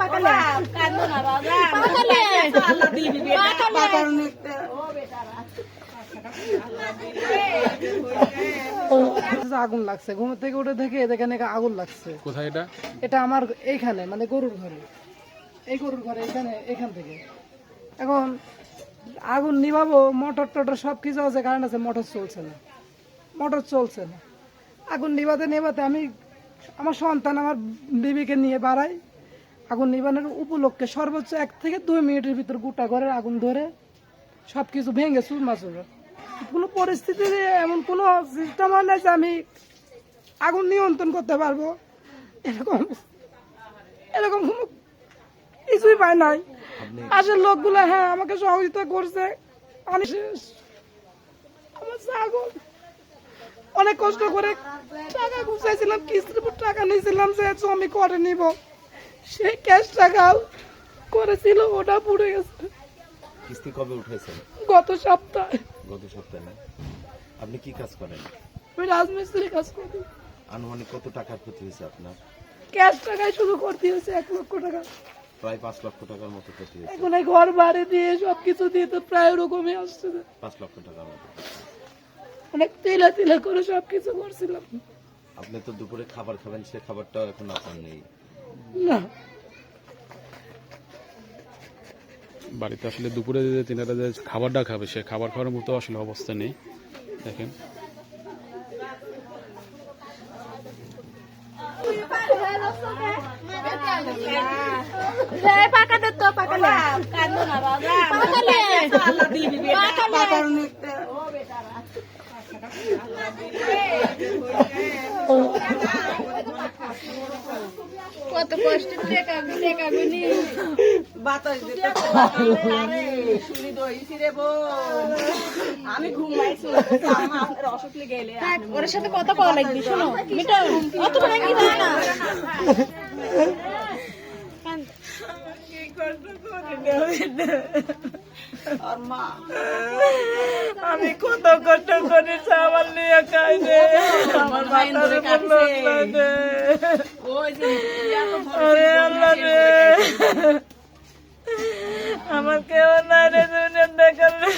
পাকালে। কান্দো না বাবা। পাকালে। আল্লাহ দিবি বেটা পাকালে আগুন লাগছে। ঘুম থেকে উঠে থেকে এখানে আগুন লাগছে। কোথায় এটা? এটা আমার এইখানে মানে গরুর ঘরে। এই গরুর ঘরে এখানে এখান থেকে। এখন আগুন নিভাবো মোটর টটর সব কিছু আছে কারণ আছে মোটর চলছে না। মোটর চলছে না। আগুন নিভাতে নেভাতে আমি আমার সন্তান আমার বিবিকে নিয়ে বাড়াই আগুন নিবানোর উপলক্ষে সর্বোচ্চ এক থেকে দুই মিনিটের ভিতর গোটা ঘরের আগুন ধরে সব কিছু ভেঙে চুরমা চুর। কোনো পরিস্থিতিতে এমন কোনো সিস্টেম হয় না যে আমি আগুন নিয়ন্ত্রণ করতে পারব। এরকম এরকম কোনো কিছুই পাই নাই। পাশের লোকগুলো হ্যাঁ আমাকে সহযোগিতা করছে। আমি আমার ছাগল অনেক কষ্ট করে টাকা গুছাইছিলাম কিস্তির উপর টাকা নিয়েছিলাম যে আমি করে নিব? সেই ক্যাশ টাকাও করেছিল ওটা পুড়ে গেছে। কিস্তি কবে উঠেছেন? গত সপ্তাহে। গত সপ্তাহে না? আপনি কি কাজ করেন? আমি রাজমিস্ত্রি কাজ করি। আনুমানিক কত টাকার ক্ষতি হয়েছে আপনার? ক্যাশ টাকায় শুরু করতে হয়েছে এক লক্ষ টাকা। প্রায় পাঁচ লক্ষ টাকার মতো ক্ষতি হয়েছে। এখন এই ঘর বাড়ি দিয়ে সবকিছু দিয়ে তো প্রায় ওরকমই আসছে। পাঁচ লক্ষ টাকার মতো অনেক তিলা তিলা করে সবকিছু করছিলাম। আপনি তো দুপুরে খাবার খাবেন সে খাবারটাও এখন আপনার নেই। না। বাড়িতে আসলে দুপুরে যে তিনারা যে খাবারটা খাবে সে খাবার খাওয়ার মতো আসলে অবস্থা নেই। দেখেন। রে পাকালে তো পাকালে কান্দো না বাবা পাকালে আল্লাহ দিবি বেটা পাকালে কত কষ্ট টেকা টেকা গুনি বাতাস দিতে শুনি দইছি রে বোন। আমি ঘুমাইছি আমার অসুখ লেগে গেলে ওর সাথে কথা কওয়া লাগবে শোনো মিটা অত বড় কি না করে আর মা। আমি কত কষ্ট করে চাওয়াল নিয়ে খাই রে। আমার মাথার উপর লোক লাগে আরে আল্লাহ রে। আমার কেউ না রে দুনিয়া দেখার রে।